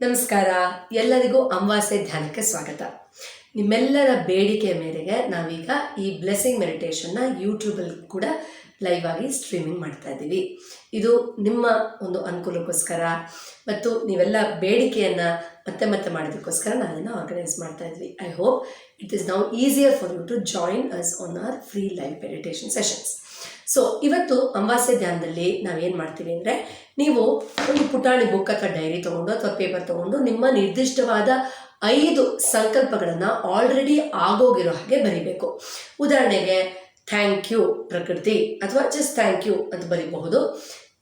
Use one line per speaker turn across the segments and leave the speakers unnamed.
ನಮಸ್ಕಾರ. ಎಲ್ಲರಿಗೂ ಅಮಾವಾಸ್ಯೆ ಧ್ಯಾನಕ್ಕೆ ಸ್ವಾಗತ. ನಿಮ್ಮೆಲ್ಲರ ಬೇಡಿಕೆಯ ಮೇರೆಗೆ ನಾವೀಗ ಈ ಬ್ಲೆಸ್ಸಿಂಗ್ ಮೆಡಿಟೇಷನ್ನ ಯೂಟ್ಯೂಬಲ್ಲಿ ಕೂಡ ಲೈವ್ ಆಗಿ ಸ್ಟ್ರೀಮಿಂಗ್ ಮಾಡ್ತಾ ಇದ್ದೀವಿ. ಇದು ನಿಮ್ಮ ಒಂದು ಅನುಕೂಲಕ್ಕೋಸ್ಕರ ಮತ್ತು ನೀವೆಲ್ಲ ಬೇಡಿಕೆಯನ್ನು ಮತ್ತೆ ಮತ್ತೆ ಮಾಡೋದಕ್ಕೋಸ್ಕರ ನಾವು ಅದನ್ನು ಆರ್ಗನೈಸ್ ಮಾಡ್ತಾ ಇದ್ವಿ I hope it is now easier for you to join us on our free live meditation sessions so ಇವತ್ತು ಅಮಾವಾಸ್ಯೆ ಧ್ಯಾನದಲ್ಲಿ ನಾವೇನು ಮಾಡ್ತೀವಿ ಅಂದರೆ ನೀವು ಒಂದು ಪುಟಾಣಿ ಬುಕ್ ಅಥವಾ ಡೈರಿ ತೊಗೊಂಡು ಅಥವಾ ಪೇಪರ್ ತೊಗೊಂಡು ನಿಮ್ಮ ನಿರ್ದಿಷ್ಟವಾದ ಐದು ಸಂಕಲ್ಪಗಳನ್ನು ಆಲ್ರೆಡಿ ಆಗೋಗಿರೋ ಹಾಗೆ ಬರೀಬೇಕು. ಉದಾಹರಣೆಗೆ ಥ್ಯಾಂಕ್ ಯು ಪ್ರಕೃತಿ ಅಥವಾ ಜಸ್ಟ್ ಥ್ಯಾಂಕ್ ಯು ಅಂತ ಬರೀಬಹುದು.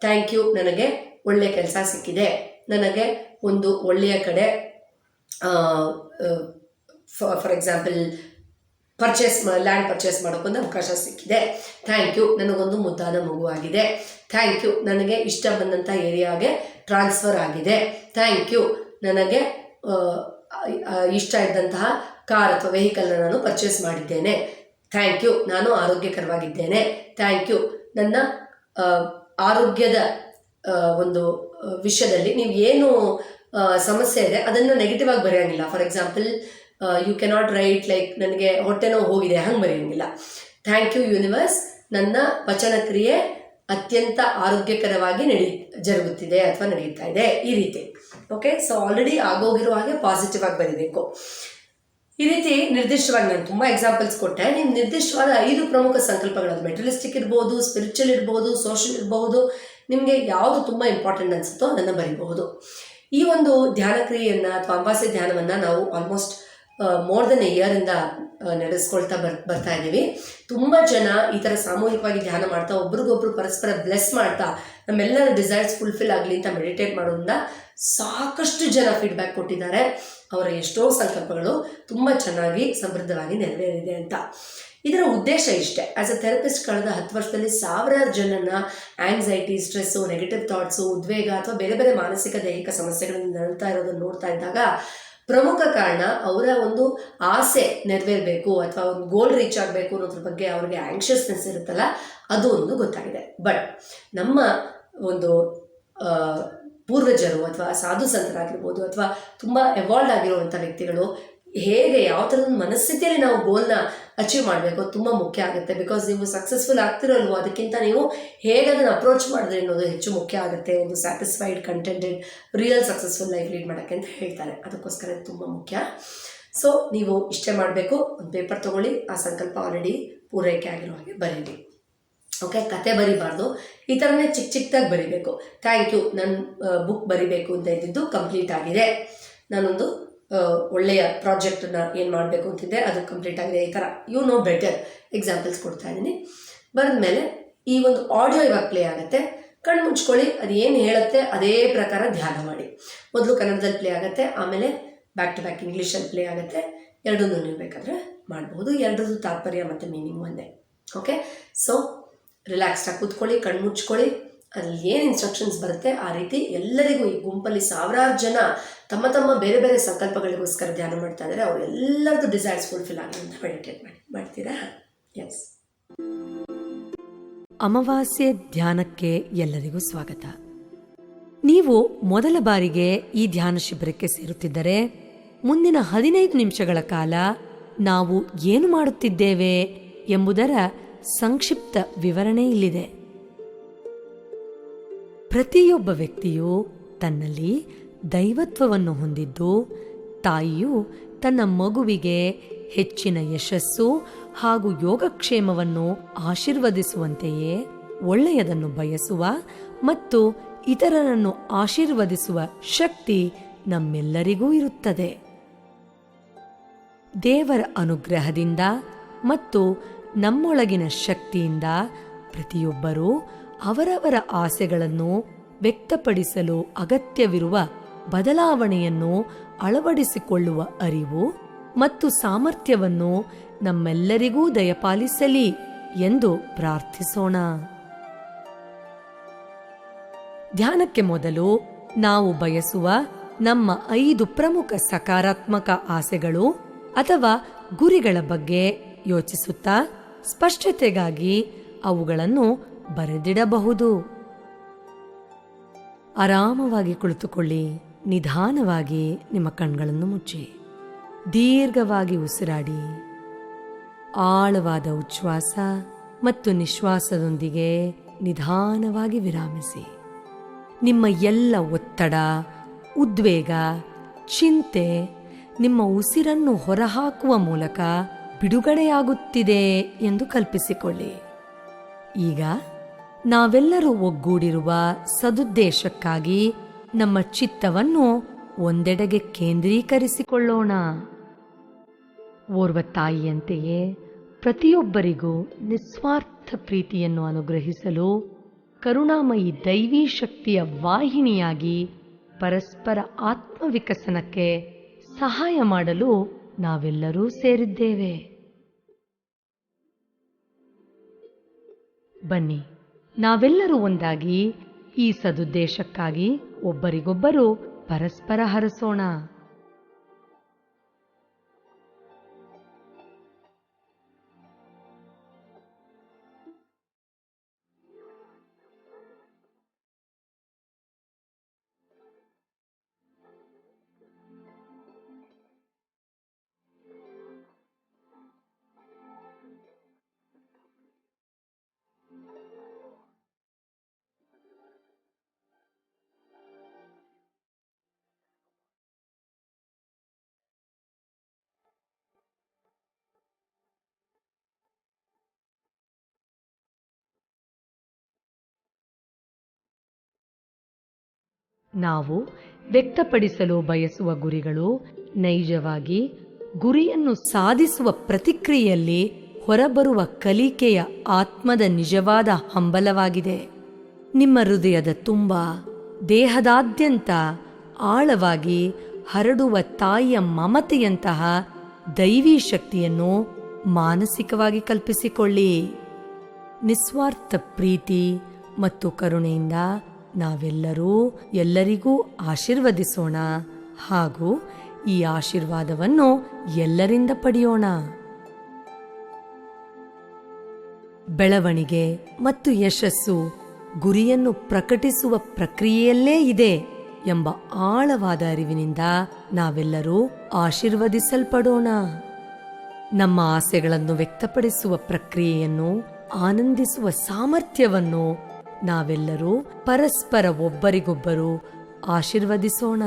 ಥ್ಯಾಂಕ್ ಯು ನನಗೆ ಒಳ್ಳೆಯ ಕೆಲಸ ಸಿಕ್ಕಿದೆ. ನನಗೆ ಒಂದು ಒಳ್ಳೆಯ ಕಡೆ for example purchase land purchase ಮಾಡೋಕ್ಕೊಂದು ಅವಕಾಶ ಸಿಕ್ಕಿದೆ. ಥ್ಯಾಂಕ್ ಯು ನನಗೊಂದು ಮುದ್ದಾದ ಮಗುವಾಗಿದೆ ಥ್ಯಾಂಕ್ ಯು ನನಗೆ ಇಷ್ಟ ಬಂದಂಥ ಏರಿಯಾಗೆ ಟ್ರಾನ್ಸ್ಫರ್ ಆಗಿದೆ. ಥ್ಯಾಂಕ್ ಯು ನನಗೆ ಇಷ್ಟ ಇದ್ದಂತಹ ಕಾರ್ ಅಥವಾ ವೆಹಿಕಲ್ನ ನಾನು ಪರ್ಚೇಸ್ ಮಾಡಿದ್ದೇನೆ. ಥ್ಯಾಂಕ್ ಯು ನಾನು ಆರೋಗ್ಯಕರವಾಗಿದ್ದೇನೆ. ಥ್ಯಾಂಕ್ ಯು ನನ್ನ ಆರೋಗ್ಯದ ಒಂದು ವಿಷಯದಲ್ಲಿ ನೀವು ಏನು ಸಮಸ್ಯೆ ಇದೆ, ಅದನ್ನು ನೆಗೆಟಿವ್ ಆಗಿ ಬರೆಯೋಂಗಿಲ್ಲ. For example you cannot write like ನನಗೆ ಹೊಟ್ಟೆ ನೋವು ಹೋಗಿದೆ, ಹಂಗೆ ಬರೆಯೋಂಗಿಲ್ಲ. ಥ್ಯಾಂಕ್ ಯು ಯೂನಿವರ್ಸ್ ನನ್ನ ಪಚನ ಕ್ರಿಯೆ ಅತ್ಯಂತ ಆರೋಗ್ಯಕರವಾಗಿ ನಡಿ, ಜರುಗುತ್ತಿದೆ ಅಥವಾ ನಡೆಯುತ್ತಾ ಇದೆ ಈ ರೀತಿ. ಓಕೆ ಸೊ ಆಲ್ರೆಡಿ ಆಗೋಗಿರೋ ಹಾಗೆ ಪಾಸಿಟಿವ್ ಆಗಿ ಬರೀಬೇಕು. ಈ ರೀತಿ ನಿರ್ದಿಷ್ಟವಾಗಿ ನಾನು ತುಂಬ ಎಕ್ಸಾಂಪಲ್ಸ್ ಕೊಟ್ಟೆ. ನೀವು ನಿರ್ದಿಷ್ಟವಾದ ಐದು ಪ್ರಮುಖ ಸಂಕಲ್ಪಗಳು, ಅದು ಮೆಟಲಿಸ್ಟಿಕ್ ಇರ್ಬೋದು ಸ್ಪಿರಿಚುವಲ್ ಇರ್ಬೋದು ಸೋಷಿಯಲ್ ಇರಬಹುದು ನಿಮಗೆ ಯಾವುದು ತುಂಬ ಇಂಪಾರ್ಟೆಂಟ್ ಅನಿಸುತ್ತೋ ಅದನ್ನು ಬರೀಬಹುದು. ಈ ಒಂದು ಧ್ಯಾನ ಕ್ರಿಯೆಯನ್ನು ಅಥವಾ ಅಂಬಾಸೆ ಧ್ಯಾನವನ್ನು ನಾವು ಆಲ್ಮೋಸ್ಟ್ ಮೋರ್ ದನ್ ಇಯರಿಂದ ನಡೆಸ್ಕೊಳ್ತಾ ಬರ್, ಬರ್ತಾ ಇದ್ದೀವಿ. ತುಂಬ ಜನ ಈ ಥರ ಸಾಮೂಹಿಕವಾಗಿ ಧ್ಯಾನ ಮಾಡ್ತಾ, ಒಬ್ರಿಗೊಬ್ರು ಪರಸ್ಪರ ಬ್ಲೆಸ್ ಮಾಡ್ತಾ, ನಮ್ಮೆಲ್ಲರ ಡಿಸೈರ್ಸ್ ಫುಲ್ಫಿಲ್ ಆಗಲಿ ಅಂತ ಮೆಡಿಟೇಟ್ ಮಾಡೋದ್ರಿಂದ ಸಾಕಷ್ಟು ಜನ ಫೀಡ್ಬ್ಯಾಕ್ ಕೊಟ್ಟಿದ್ದಾರೆ. ಅವರ ಎಷ್ಟೋ ಸಂಕಲ್ಪಗಳು ತುಂಬ ಚೆನ್ನಾಗಿ ಸಮೃದ್ಧವಾಗಿ ನೆರವೇರಿದೆ ಅಂತ. ಇದರ ಉದ್ದೇಶ ಇಷ್ಟೇ. ಆ್ಯಸ್ ಅ ಥೆರಪಿಸ್ಟ್ ಕಳೆದ ಹತ್ತು ವರ್ಷದಲ್ಲಿ ಸಾವಿರಾರು ಜನನ ಆಂಗ್ಸೈಟಿ ಸ್ಟ್ರೆಸ್ಸು ನೆಗೆಟಿವ್ ಥಾಟ್ಸು ಉದ್ವೇಗ ಅಥವಾ ಬೇರೆ ಬೇರೆ ಮಾನಸಿಕ, ದೈಹಿಕ ಸಮಸ್ಯೆಗಳಿಂದ ನರಳ್ತಾ ಇರೋದನ್ನು ನೋಡ್ತಾ ಇದ್ದಾಗ ಪ್ರಮುಖ ಕಾರಣ ಅವರ ಒಂದು ಆಸೆ ನೆರವೇರಬೇಕು ಅಥವಾ ಒಂದು ಗೋಲ್ ರೀಚ್ ಆಗಬೇಕು ಅನ್ನೋದ್ರ ಬಗ್ಗೆ ಅವ್ರಿಗೆ ಆ್ಯಂಕ್ಷಸ್ನೆಸ್ ಇರುತ್ತಲ್ಲ, ಅದು ಒಂದು ಗೊತ್ತಾಗಿದೆ. ಬಟ್ ನಮ್ಮ ಒಂದು ಪೂರ್ವಜರು ಅಥವಾ ಸಾಧು ಸಂತರಾಗಿರ್ಬೋದು ಅಥವಾ ತುಂಬ ಎವಾಲ್ಡ್ ಆಗಿರುವಂಥ ವ್ಯಕ್ತಿಗಳು ಹೇಗೆ ಯಾವ ಥರದ ಮನಸ್ಥಿತಿಯಲ್ಲಿ ನಾವು ಗೋಲ್ನ ಅಚೀವ್ ಮಾಡಬೇಕು, ತುಂಬ ಮುಖ್ಯ ಆಗುತ್ತೆ. ಬಿಕಾಸ್ ನೀವು ಸಕ್ಸಸ್ಫುಲ್ ಆಗ್ತಿರೋಲ್ವೋ ಅದಕ್ಕಿಂತ ನೀವು ಹೇಗೆ ಅದನ್ನು ಅಪ್ರೋಚ್ ಮಾಡಿದ್ರೆ ಅನ್ನೋದು ಹೆಚ್ಚು ಮುಖ್ಯ ಆಗುತ್ತೆ. ಒಂದು satisfied contented real successful life lead ಮಾಡೋಕ್ಕೆ ಅಂತ ಹೇಳ್ತಾರೆ. ಅದಕ್ಕೋಸ್ಕರ ತುಂಬ ಮುಖ್ಯ. ಸೊ ನೀವು ಇಷ್ಟೇ ಮಾಡಬೇಕು. ಒಂದು ಪೇಪರ್ ತೊಗೊಳ್ಳಿ. ಆ ಸಂಕಲ್ಪ ಆಲ್ರೆಡಿ ಪೂರೈಕೆ ಆಗಿರೋ ಹಾಗೆ ಬರೀರಿ ಓಕೆ ಕತೆ ಬರಿಬಾರ್ದು. ಈ ಥರನೇ ಚಿಕ್ಕ ಚಿಕ್ಕದಾಗಿ ಬರಿಬೇಕು. ಥ್ಯಾಂಕ್ ಯು ನನ್ನ ಬುಕ್ ಬರಿಬೇಕು ಅಂತ ಇದ್ದಿದ್ದು ಕಂಪ್ಲೀಟ್ ಆಗಿದೆ. ನಾನೊಂದು ಒಳ್ಳೆಯ ಪ್ರಾಜೆಕ್ಟನ್ನ ಏನು ಮಾಡಬೇಕು ಅಂತಿದ್ದೆ, ಅದು ಕಂಪ್ಲೀಟ್ ಆಗಿದೆ. ಈ ಥರ ಯು ನೋ ಬೆಟರ್ ಎಕ್ಸಾಂಪಲ್ಸ್ ಕೊಡ್ತಾ ಇದ್ದೀನಿ ಮೇಲೆ ಈ ಒಂದು ಆಡಿಯೋ ಇವಾಗ ಪ್ಲೇ ಆಗುತ್ತೆ. ಕಣ್ಣು ಮುಚ್ಕೊಳ್ಳಿ, ಅದು ಏನು ಹೇಳುತ್ತೆ, ಅದೇ ಪ್ರಕಾರ ಧ್ಯಾನ ಮಾಡಿ. ಮೊದಲು ಕನ್ನಡದಲ್ಲಿ ಪ್ಲೇ ಆಗುತ್ತೆ, ಆಮೇಲೆ ಬ್ಯಾಕ್ ಟು ಬ್ಯಾಕ್ ಇಂಗ್ಲೀಷಲ್ಲಿ ಪ್ಲೇ ಆಗುತ್ತೆ. ಎರಡನ್ನೂ ನೀವು ಬೇಕಾದರೆ ಮಾಡಬಹುದು ಎರಡರದ್ದು ತಾತ್ಪರ್ಯ ಮತ್ತು ಮೀನಿಂಗ್ ಒಂದೇ. ಓಕೆ ಸೊ ರಿಲ್ಯಾಕ್ಸ್ಡಾಗಿ ಕೂತ್ಕೊಳ್ಳಿ, ಕಣ್ಣು ಮುಚ್ಕೊಳ್ಳಿ. ಅಲ್ಲಿ ಏನು ಇನ್ಸ್ಟ್ರಕ್ಷನ್ಸ್ ಬರುತ್ತೆ, ಆ ರೀತಿ ಎಲ್ಲರಿಗೂ ಈ ಗುಂಪಲ್ಲಿ ಸಾವಿರಾರು ಜನ ತಮ್ಮ ತಮ್ಮ ಬೇರೆ ಬೇರೆ ಸಂಕಲ್ಪಗಳಿಗೋಸ್ಕರ ಧ್ಯಾನ ಮಾಡ್ತಾ ಇದ್ದಾರೆ ಅವರೆಲ್ಲರದ್ದು ಡಿಸೈರ್ಸ್ ಫುಲ್ಫಿಲ್ ಆಗಲಿ ಅಂತ ಮೆಡಿಟೇಟ್ ಮಾಡಿ, ಮಾಡ್ತೀರಾ? ಎಸ್
ಅಮಾವಾಸ್ಯೆ ಧ್ಯಾನಕ್ಕೆ ಎಲ್ಲರಿಗೂ ಸ್ವಾಗತ. ನೀವು ಮೊದಲ ಬಾರಿಗೆ ಈ ಧ್ಯಾನ ಶಿಬಿರಕ್ಕೆ ಸೇರುತ್ತಿದ್ದರೆ ಮುಂದಿನ ಹದಿನೈದು ನಿಮಿಷಗಳ ಕಾಲ ನಾವು ಏನು ಮಾಡುತ್ತಿದ್ದೇವೆ ಎಂಬುದರ ಸಂಕ್ಷಿಪ್ತ ವಿವರಣೆ ಇಲ್ಲಿದೆ. ಪ್ರತಿಯೊಬ್ಬ ವ್ಯಕ್ತಿಯು ತನ್ನಲ್ಲಿ ದೈವತ್ವವನ್ನು ಹೊಂದಿದ್ದು, ತಾಯಿಯು ತನ್ನ ಮಗುವಿಗೆ ಹೆಚ್ಚಿನ ಯಶಸ್ಸು ಹಾಗೂ ಯೋಗಕ್ಷೇಮವನ್ನು ಆಶೀರ್ವದಿಸುವಂತೆಯೇ ಒಳ್ಳೆಯದನ್ನು ಬಯಸುವ ಮತ್ತು ಇತರರನ್ನು ಆಶೀರ್ವದಿಸುವ ಶಕ್ತಿ ನಮ್ಮೆಲ್ಲರಿಗೂ ಇರುತ್ತದೆ. ದೇವರ ಅನುಗ್ರಹದಿಂದ ಮತ್ತು ನಮ್ಮೊಳಗಿನ ಶಕ್ತಿಯಿಂದ ಪ್ರತಿಯೊಬ್ಬರೂ ಅವರವರ ಆಸೆಗಳನ್ನು ವ್ಯಕ್ತಪಡಿಸಲು ಅಗತ್ಯವಿರುವ ಬದಲಾವಣೆಯನ್ನು ಅಳವಡಿಸಿಕೊಳ್ಳುವ ಅರಿವು ಮತ್ತು ಸಾಮರ್ಥ್ಯವನ್ನು ನಮ್ಮೆಲ್ಲರಿಗೂ ದಯಪಾಲಿಸಲಿ ಎಂದು ಪ್ರಾರ್ಥಿಸೋಣ. ಧ್ಯಾನಕ್ಕೆ ಮೊದಲು ನಾವು ಬಯಸುವ ನಮ್ಮ ಐದು ಪ್ರಮುಖ ಸಕಾರಾತ್ಮಕ ಆಸೆಗಳು ಅಥವಾ ಗುರಿಗಳ ಬಗ್ಗೆ ಯೋಚಿಸುತ್ತಾ ಸ್ಪಷ್ಟತೆಗಾಗಿ ಅವುಗಳನ್ನು ಬರೆದಿಡಬಹುದು. ಆರಾಮವಾಗಿ ಕುಳಿತುಕೊಳ್ಳಿ. ನಿಧಾನವಾಗಿ ನಿಮ್ಮ ಕಣ್ಗಳನ್ನು ಮುಚ್ಚಿ. ದೀರ್ಘವಾಗಿ ಉಸಿರಾಡಿ. ಆಳವಾದ ಉಚ್ಛ್ವಾಸ ಮತ್ತು ನಿಶ್ವಾಸದೊಂದಿಗೆ ನಿಧಾನವಾಗಿ ವಿರಾಮಿಸಿ. ನಿಮ್ಮ ಎಲ್ಲ ಒತ್ತಡ, ಉದ್ವೇಗ, ಚಿಂತೆ ನಿಮ್ಮ ಉಸಿರನ್ನು ಹೊರಹಾಕುವ ಮೂಲಕ ಬಿಡುಗಡೆಯಾಗುತ್ತಿದೆ ಎಂದು ಕಲ್ಪಿಸಿಕೊಳ್ಳಿ. ಈಗ ನಾವೆಲ್ಲರೂ ಒಗ್ಗೂಡಿರುವ ಸದುದ್ದೇಶಕ್ಕಾಗಿ ನಮ್ಮ ಚಿತ್ತವನ್ನು ಒಂದೆಡೆಗೆ ಕೇಂದ್ರೀಕರಿಸಿಕೊಳ್ಳೋಣ. ಓರ್ವ ತಾಯಿಯಂತೆಯೇ ಪ್ರತಿಯೊಬ್ಬರಿಗೂ ನಿಸ್ವಾರ್ಥ ಪ್ರೀತಿಯನ್ನು ಅನುಗ್ರಹಿಸಲು ಕರುಣಾಮಯಿ ದೈವೀ ಶಕ್ತಿಯ ವಾಹಿನಿಯಾಗಿ ಪರಸ್ಪರ ಆತ್ಮವಿಕಸನಕ್ಕೆ ಸಹಾಯ ಮಾಡಲು ನಾವೆಲ್ಲರೂ ಸೇರಿದ್ದೇವೆ. ಬನ್ನಿ, ನಾವೆಲ್ಲರೂ ಒಂದಾಗಿ ಈ ಸದುದ್ದೇಶಕ್ಕಾಗಿ ಒಬ್ಬರಿಗೊಬ್ಬರು ಪರಸ್ಪರ ಹರಸೋಣ. ನಾವು ವ್ಯಕ್ತಪಡಿಸಲು ಬಯಸುವ ಗುರಿಗಳು ನೈಜವಾಗಿ ಗುರಿಯನ್ನು ಸಾಧಿಸುವ ಪ್ರತಿಕ್ರಿಯೆಯಲ್ಲಿ ಹೊರಬರುವ ಕಲಿಕೆಯ ಆತ್ಮದ ನಿಜವಾದ ಹಂಬಲವಾಗಿದೆ. ನಿಮ್ಮ ಹೃದಯದ ತುಂಬ ದೇಹದಾದ್ಯಂತ ಆಳವಾಗಿ ಹರಡುವ ತಾಯಿಯ ಮಮತೆಯಂತಹ ದೈವೀ ಶಕ್ತಿಯನ್ನು ಮಾನಸಿಕವಾಗಿ ಕಲ್ಪಿಸಿಕೊಳ್ಳಿ. ನಿಸ್ವಾರ್ಥ ಪ್ರೀತಿ ಮತ್ತು ಕರುಣೆಯಿಂದ ನಾವೆಲ್ಲರೂ ಎಲ್ಲರಿಗೂ ಆಶೀರ್ವದಿಸೋಣ ಹಾಗೂ ಈ ಆಶೀರ್ವಾದವನ್ನು ಎಲ್ಲರಿಂದ ಪಡೆಯೋಣ. ಬೆಳವಣಿಗೆ ಮತ್ತು ಯಶಸ್ಸು ಗುರಿಯನ್ನು ಪ್ರಕಟಿಸುವ ಪ್ರಕ್ರಿಯೆಯಲ್ಲೇ ಇದೆ ಎಂಬ ಆಳವಾದ ಅರಿವಿನಿಂದ ನಾವೆಲ್ಲರೂ ಆಶೀರ್ವದಿಸಲ್ಪಡೋಣ. ನಮ್ಮ ಆಸೆಗಳನ್ನು ವ್ಯಕ್ತಪಡಿಸುವ ಪ್ರಕ್ರಿಯೆಯನ್ನು ಆನಂದಿಸುವ ಸಾಮರ್ಥ್ಯವನ್ನು ನಾವೆಲ್ಲರೂ ಪರಸ್ಪರ ಒಬ್ಬರಿಗೊಬ್ಬರು ಆಶೀರ್ವದಿಸೋಣ.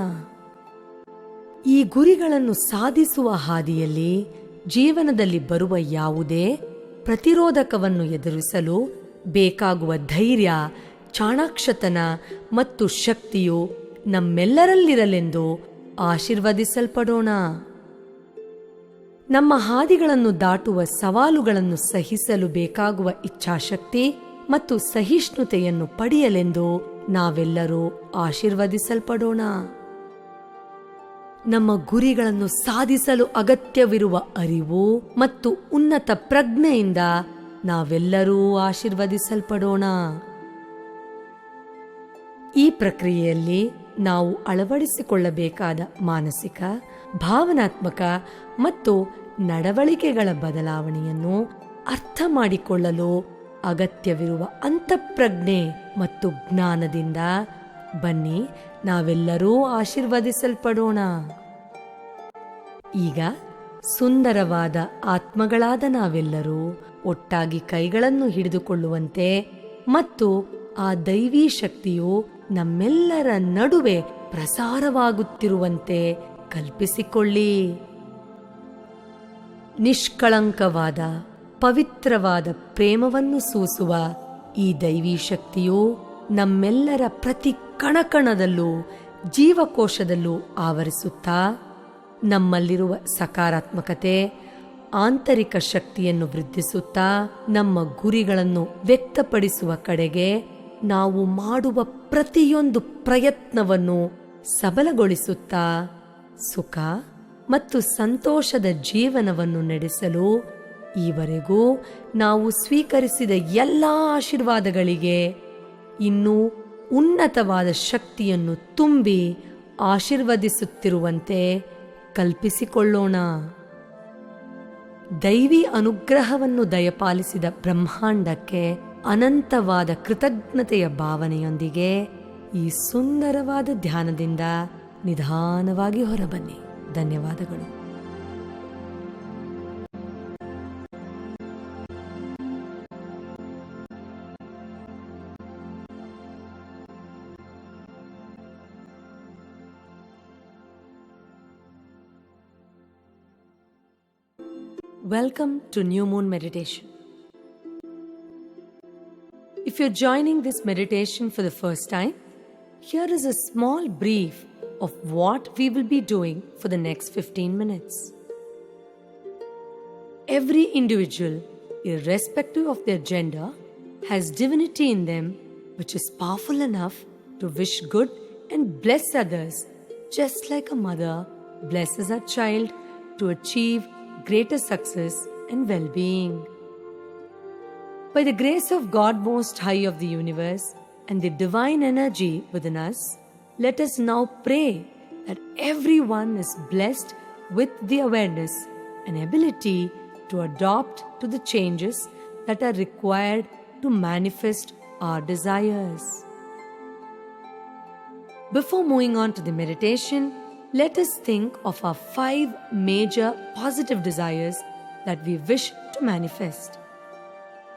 ಈ ಗುರಿಗಳನ್ನು ಸಾಧಿಸುವ ಹಾದಿಯಲ್ಲಿ ಜೀವನದಲ್ಲಿ ಬರುವ ಯಾವುದೇ ಪ್ರತಿರೋಧಕವನ್ನು ಎದುರಿಸಲು ಬೇಕಾಗುವ ಧೈರ್ಯ, ಚಾಣಾಕ್ಷತನ ಮತ್ತು ಶಕ್ತಿಯು ನಮ್ಮೆಲ್ಲರಲ್ಲಿರಲೆಂದು ಆಶೀರ್ವದಿಸಲ್ಪಡೋಣ. ನಮ್ಮ ಹಾದಿಗಳನ್ನು ದಾಟುವ ಸವಾಲುಗಳನ್ನು ಸಹಿಸಲು ಬೇಕಾಗುವ ಇಚ್ಛಾಶಕ್ತಿ ಮತ್ತು ಸಹಿಷ್ಣುತೆಯನ್ನು ಪಡೆಯಲೆಂದು ನಾವೆಲ್ಲರೂ ಆಶೀರ್ವದಿಸಲ್ಪಡೋಣ. ನಮ್ಮ ಗುರಿಗಳನ್ನು ಸಾಧಿಸಲು ಅಗತ್ಯವಿರುವ ಅರಿವು ಮತ್ತು ಉನ್ನತ ಪ್ರಜ್ಞೆಯಿಂದ ನಾವೆಲ್ಲರೂ ಆಶೀರ್ವದಿಸಲ್ಪಡೋಣ. ಈ ಪ್ರಕ್ರಿಯೆಯಲ್ಲಿ ನಾವು ಅಳವಡಿಸಿಕೊಳ್ಳಬೇಕಾದ ಮಾನಸಿಕ, ಭಾವನಾತ್ಮಕ ಮತ್ತು ನಡವಳಿಕೆಗಳ ಬದಲಾವಣೆಯನ್ನು ಅರ್ಥ ಮಾಡಿಕೊಳ್ಳಲು ಅಗತ್ಯವಿರುವ ಅಂತಃಪ್ರಜ್ಞೆ ಮತ್ತು ಜ್ಞಾನದಿಂದ ಬನ್ನಿ, ನಾವೆಲ್ಲರೂ ಆಶೀರ್ವದಿಸಲ್ಪಡೋಣ. ಈಗ ಸುಂದರವಾದ ಆತ್ಮಗಳಾದ ನಾವೆಲ್ಲರೂ ಒಟ್ಟಾಗಿ ಕೈಗಳನ್ನು ಹಿಡಿದುಕೊಳ್ಳುವಂತೆ ಮತ್ತು ಆ ದೈವಿ ಶಕ್ತಿಯು ನಮ್ಮೆಲ್ಲರ ನಡುವೆ ಪ್ರಸಾರವಾಗುತ್ತಿರುವಂತೆ ಕಲ್ಪಿಸಿಕೊಳ್ಳಿ. ನಿಷ್ಕಳಂಕವಾದ ಪವಿತ್ರವಾದ ಪ್ರೇಮವನ್ನು ಸೂಸುವ ಈ ದೈವಿ ಶಕ್ತಿಯು ನಮ್ಮೆಲ್ಲರ ಪ್ರತಿ ಕಣಕಣದಲ್ಲೂ, ಜೀವಕೋಶದಲ್ಲೂ ಆವರಿಸುತ್ತಾ, ನಮ್ಮಲ್ಲಿರುವ ಸಕಾರಾತ್ಮಕತೆ, ಆಂತರಿಕ ಶಕ್ತಿಯನ್ನು ವೃದ್ಧಿಸುತ್ತಾ, ನಮ್ಮ ಗುರಿಗಳನ್ನು ವ್ಯಕ್ತಪಡಿಸುವ ಕಡೆಗೆ ನಾವು ಮಾಡುವ ಪ್ರತಿಯೊಂದು ಪ್ರಯತ್ನವನ್ನು ಸಬಲಗೊಳಿಸುತ್ತಾ, ಸುಖ ಮತ್ತು ಸಂತೋಷದ ಜೀವನವನ್ನು ನಡೆಸಲು ಈವರೆಗೂ ನಾವು ಸ್ವೀಕರಿಸಿದ ಎಲ್ಲ ಆಶೀರ್ವಾದಗಳಿಗೆ ಇನ್ನೂ ಉನ್ನತವಾದ ಶಕ್ತಿಯನ್ನು ತುಂಬಿ ಆಶೀರ್ವದಿಸುತ್ತಿರುವಂತೆ ಕಲ್ಪಿಸಿಕೊಳ್ಳೋಣ. ದೈವಿ ಅನುಗ್ರಹವನ್ನು ದಯಪಾಲಿಸಿದ ಬ್ರಹ್ಮಾಂಡಕ್ಕೆ ಅನಂತವಾದ ಕೃತಜ್ಞತೆಯ ಭಾವನೆಯೊಂದಿಗೆ ಈ ಸುಂದರವಾದ ಧ್ಯಾನದಿಂದ ನಿಧಾನವಾಗಿ ಹೊರಬನ್ನಿ. ಧನ್ಯವಾದಗಳು. Welcome to New Moon Meditation. If you're joining this meditation for the first time, here is a small brief of what we will be doing for the next 15 minutes. Every individual, irrespective of their gender, has divinity in them which is powerful enough to wish good and bless others, just like a mother blesses her child to achieve greater success and well being. By the grace of God Most High of the universe and the divine energy within us, let us now pray that everyone is blessed with the awareness and ability to adopt to the changes that are required to manifest our desires. Before moving on to the meditation, let us think of our five major positive desires that we wish to manifest.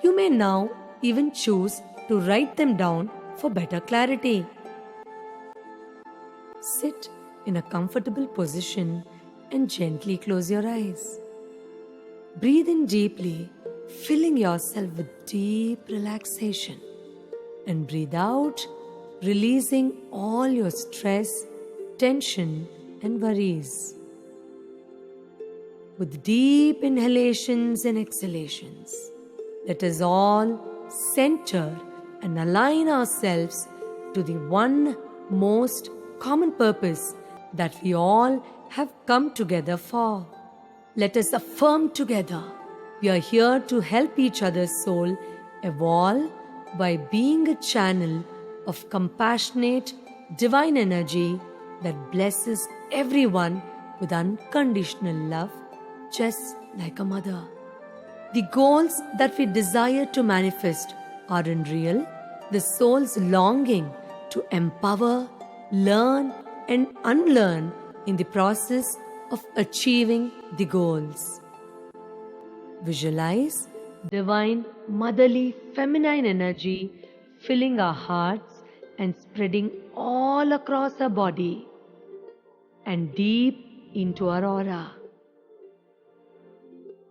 You may now even choose to write them down for better clarity. Sit in a comfortable position and gently close your eyes. Breathe in deeply, filling yourself with deep relaxation. And breathe out, releasing all your stress, tension, and worries. With deep inhalations and exhalations, let us all center and align ourselves to the one most common purpose that we all have come together for. Let us affirm together we are here to help each other's soul evolve by being a channel of compassionate divine energy that blesses everyone with unconditional love, just like a mother. The goals that we desire to manifest are unreal, the soul's longing to empower, learn, and unlearn in the process of achieving the goals. Visualize divine motherly feminine energy filling our hearts and spreading all across our body and deep into our aura.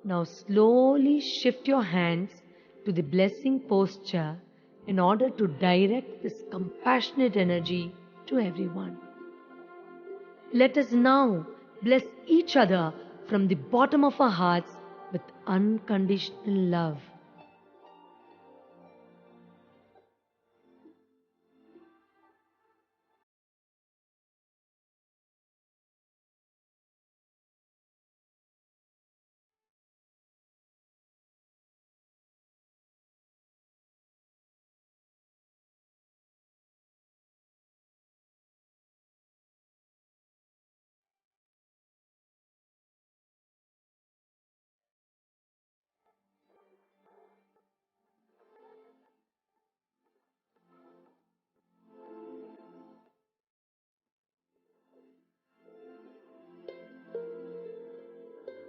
Now, slowly shift your hands to the blessing posture in order to direct this compassionate energy to everyone. Let us now bless each other from the bottom of our hearts with unconditional love.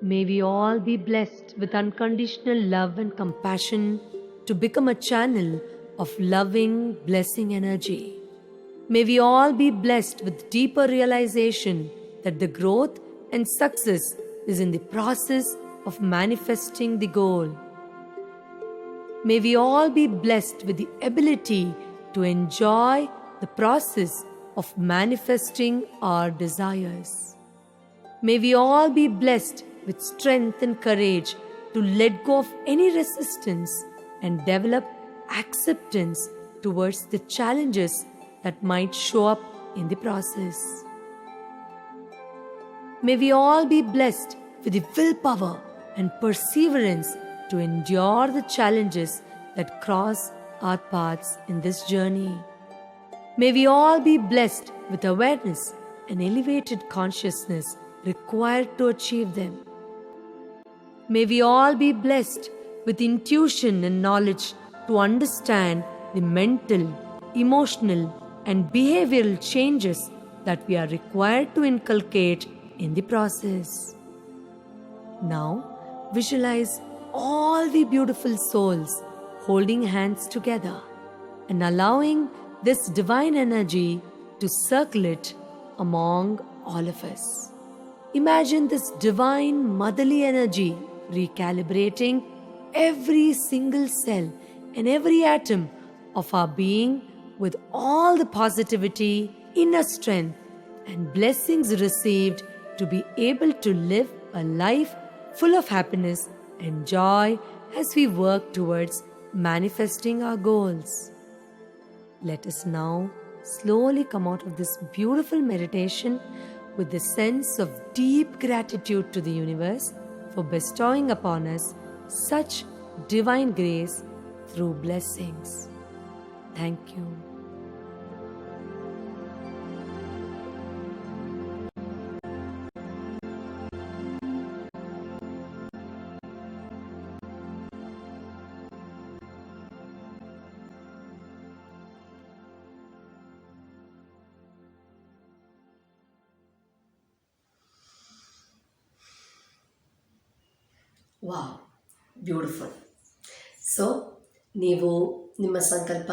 May we all be blessed with unconditional love and compassion to become a channel of loving, blessing energy. May we all be blessed with deeper realization that the growth and success is in the process of manifesting the goal. May we all be blessed with the ability to enjoy the process of manifesting our desires. May we all be blessed with strength and courage to let go of any resistance and develop acceptance towards the challenges that might show up in the process. May we all be blessed with the willpower and perseverance to endure the challenges that cross our paths in this journey. May we all be blessed with awareness and elevated consciousness required to achieve them. May we all be blessed with intuition and knowledge to understand the mental, emotional, and behavioral changes that we are required to inculcate in the process. Now, visualize all the beautiful souls holding hands together and allowing this divine energy to circulate among all of us. Imagine this divine motherly energy recalibrating every single cell and every atom of our being with all the positivity, inner strength, and blessings received to be able to live a life full of happiness and joy as we work towards manifesting our goals. Let us now slowly come out of this beautiful meditation with the sense of deep gratitude to the universe for bestowing upon us such divine grace through blessings. Thank you.
Wow beautiful so ನೀವು ನಿಮ್ಮ ಸಂಕಲ್ಪ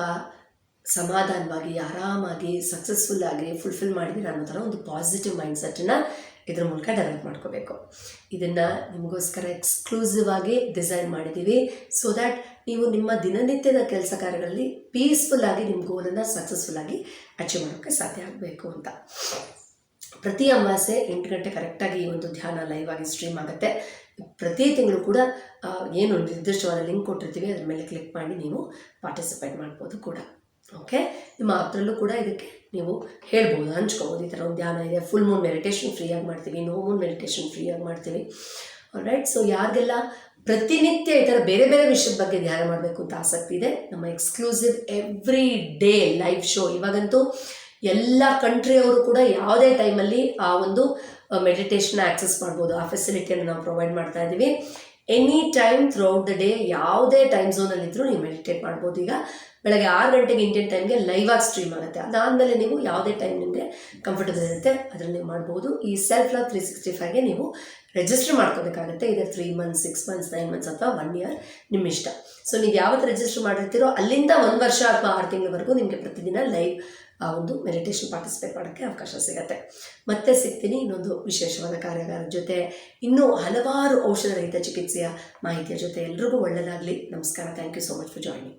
ಸಮಾಧಾನವಾಗಿ, ಆರಾಮಾಗಿ successful ಆಗಿ fulfil ಮಾಡಿದ್ದೀರಾ ಅನ್ನೋ ಥರ ಒಂದು ಪಾಸಿಟಿವ್ ಮೈಂಡ್ಸೆಟ್ಟನ್ನು ಇದ್ರ ಮೂಲಕ ಡೆವಲಪ್ ಮಾಡ್ಕೋಬೇಕು. ಇದನ್ನು ನಿಮಗೋಸ್ಕರ ಎಕ್ಸ್ಕ್ಲೂಸಿವ್ ಆಗಿ ಡಿಸೈನ್ ಮಾಡಿದ್ದೀವಿ. ಸೊ ದ್ಯಾಟ್ ನೀವು ನಿಮ್ಮ ದಿನನಿತ್ಯದ ಕೆಲಸ ಕಾರ್ಯಗಳಲ್ಲಿ ಪೀಸ್ಫುಲ್ ಆಗಿ ನಿಮ್ಮ ಗೋಲನ್ನು ಸಕ್ಸಸ್ಫುಲ್ ಆಗಿ ಅಚೀವ್ ಮಾಡೋಕ್ಕೆ ಸಾಧ್ಯ ಆಗಬೇಕು ಅಂತ. ಪ್ರತಿ ಅಮಾವಾಸ್ಯೆ ಎಂಟು ಗಂಟೆ ಕರೆಕ್ಟಾಗಿ ಈ ಒಂದು ಧ್ಯಾನ ಲೈವ್ ಆಗಿ ಸ್ಟ್ರೀಮ್ ಆಗುತ್ತೆ. ಪ್ರತಿ ತಿಂಗಳು ಕೂಡ ಏನು ನಿರ್ದಿಷ್ಟವಾದ ಲಿಂಕ್ ಕೊಟ್ಟಿರ್ತೀವಿ, ಅದ್ರ ಮೇಲೆ ಕ್ಲಿಕ್ ಮಾಡಿ ನೀವು ಪಾರ್ಟಿಸಿಪೇಟ್ ಮಾಡ್ಬೋದು ಕೂಡ. ಓಕೆ ನಿಮ್ಮ ಅದರಲ್ಲೂ ಕೂಡ ಇದಕ್ಕೆ ನೀವು ಹೇಳ್ಬೋದು, ಹಂಚ್ಕೋಬೋದು. ಈ ಥರ ಒಂದು ಧ್ಯಾನ ಇದೆ. ಫುಲ್ ಮೂನ್ ಮೆಡಿಟೇಷನ್ ಫ್ರೀಯಾಗಿ ಮಾಡ್ತೀವಿ. ನೋ ಮೂನ್ ಮೆಡಿಟೇಷನ್ ಫ್ರೀಯಾಗಿ ಮಾಡ್ತೀವಿ. ರೈಟ್ ಸೊ ಯಾರಿಗೆಲ್ಲ ಪ್ರತಿನಿತ್ಯ ಈ ಥರ ಬೇರೆ ಬೇರೆ ವಿಷಯದ ಬಗ್ಗೆ ಧ್ಯಾನ ಮಾಡಬೇಕು ಅಂತ ಆಸಕ್ತಿ ಇದೆ, ನಮ್ಮ exclusive every day live show ಇವಾಗಂತೂ ಎಲ್ಲ ಕಂಟ್ರಿಯವರು ಕೂಡ ಯಾವುದೇ ಟೈಮಲ್ಲಿ ಆ ಒಂದು ಮೆಡಿಟೇಷನ್ ಆಕ್ಸೆಸ್ ಮಾಡ್ಬೋದು. ಆ ಫೆಸಿಲಿಟಿಯನ್ನು ನಾವು ಪ್ರೊವೈಡ್ ಮಾಡ್ತಾ ಇದ್ದೀವಿ. Any time throughout the day ಯಾವುದೇ ಟೈಮ್ ಝೋನಲ್ಲಿದ್ದರೂ ನೀವು ಮೆಡಿಟೇಟ್ ಮಾಡ್ಬೋದು. ಈಗ ಬೆಳಗ್ಗೆ ಆರು ಗಂಟೆಗೆ ಇಂಡಿಯನ್ ಟೈಮ್ಗೆ ಲೈವ್ ಆಗಿ ಸ್ಟ್ರೀಮ್ ಆಗುತ್ತೆ. ಅದಾದಮೇಲೆ ನೀವು ಯಾವುದೇ ಟೈಮ್ ನಿಮಗೆ ಕಂಫರ್ಟಬಲ್ ಇರುತ್ತೆ, ಅದರಲ್ಲಿ ನೀವು ಮಾಡ್ಬೋದು. ಈ ಸೆಲ್ಫ್ ಲವ್ ತ್ರೀ ಸಿಕ್ಸ್ಟಿ ಫೈವ್ಗೆ ನೀವು ರಿಜಿಸ್ಟರ್ ಮಾಡ್ಕೋಬೇಕಾಗುತ್ತೆ. ಇದೆ three months six months nine months ಅಥವಾ ಒನ್ ಇಯರ್ ನಿಮ್ಮ ಇಷ್ಟ. ಸೊ ನೀವು ಯಾವತ್ತು ರಿಜಿಸ್ಟರ್ ಮಾಡಿರ್ತೀರೋ, ಅಲ್ಲಿಂದ ಒಂದು ವರ್ಷ ಅಥವಾ ಆರು ತಿಂಗಳವರೆಗೂ ನಿಮಗೆ ಪ್ರತಿದಿನ ಲೈವ್ ಆ ಒಂದು ಮೆಡಿಟೇಷನ್ ಪಾರ್ಟಿಸಿಪೇಟ್ ಮಾಡೋಕ್ಕೆ ಅವಕಾಶ ಸಿಗುತ್ತೆ. ಮತ್ತೆ ಸಿಗ್ತೀನಿ, ಇನ್ನೊಂದು ವಿಶೇಷವಾದ ಕಾರ್ಯಾಗಾರದ ಜೊತೆ. ಇನ್ನೂ ಹಲವಾರು ಔಷಧ ರಹಿತ ಚಿಕಿತ್ಸೆಯ ಮಾಹಿತಿಯ ಜೊತೆ ಎಲ್ರಿಗೂ ಒಳ್ಳೆಯದಾಗಲಿ ನಮಸ್ಕಾರ thank you so much for joining